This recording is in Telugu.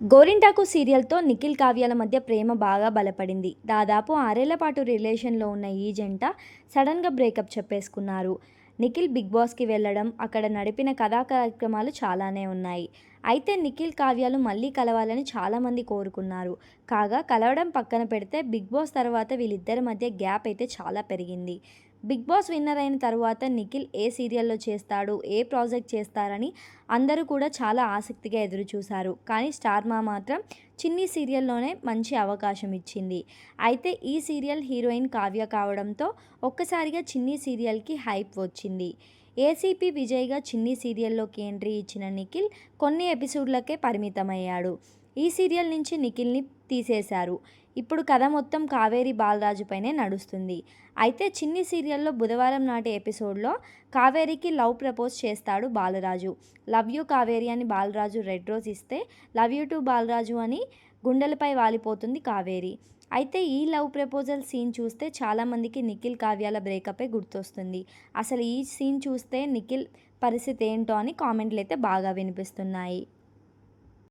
గోరింటాకు సీరియల్తో నిఖిల్ కావ్యాల మధ్య ప్రేమ బాగా బలపడింది. దాదాపు ఆరేళ్ళ పాటు రిలేషన్లో ఉన్న ఈ జంట సడన్గా బ్రేకప్ చెప్పేసుకున్నారు. నిఖిల్ బిగ్ బాస్కి వెళ్ళడం అక్కడ నడిపిన కథా కార్యక్రమాలు చాలానే ఉన్నాయి. అయితే నిఖిల్ కావ్యాలు మళ్ళీ కలవాలని చాలామంది కోరుకున్నారు. కాగా కలవడం పక్కన పెడితే బిగ్ బాస్ తర్వాత వీళ్ళిద్దరి మధ్య గ్యాప్ అయితే చాలా పెరిగింది. బిగ్ బాస్ విన్నర్ అయిన తర్వాత నిఖిల్ ఏ సీరియల్లో చేస్తాడు ఏ ప్రాజెక్ట్ చేస్తారని అందరూ కూడా చాలా ఆసక్తిగా ఎదురు చూశారు కానీ స్టార్ మా మాత్రం చిన్ని సీరియల్లోనే మంచి అవకాశం ఇచ్చింది. అయితే ఈ సీరియల్ హీరోయిన్ కావ్య కావడంతో ఒక్కసారిగా చిన్ని సీరియల్కి హైప్ వచ్చింది. ఏసీపీ విజయ్గా చిన్ని సీరియల్లోకి ఎంట్రీ ఇచ్చిన నిఖిల్ కొన్ని ఎపిసోడ్లకే పరిమితమయ్యాడు. ఈ సీరియల్ నుంచి నిఖిల్ని తీసేశారు. ఇప్పుడు కథ మొత్తం కావేరి బాలరాజుపైనే నడుస్తుంది. అయితే చిన్ని సీరియల్లో బుధవారం నాటి ఎపిసోడ్లో కావేరికి లవ్ ప్రపోజ్ చేస్తాడు బాలరాజు. లవ్ యూ కావేరి అని బాలరాజు రెడ్ రోజ్ ఇస్తే లవ్ యూ టు బాలరాజు అని గుండెలపై వాలిపోతుంది కావేరి. అయితే ఈ లవ్ ప్రపోజల్ సీన్ చూస్తే చాలామందికి నిఖిల్ కావ్యాల బ్రేకపే గుర్తొస్తుంది. అసలు ఈ సీన్ చూస్తే నిఖిల్ పరిస్థితి ఏంటో అని కామెంట్లు అయితే బాగా వినిపిస్తున్నాయి.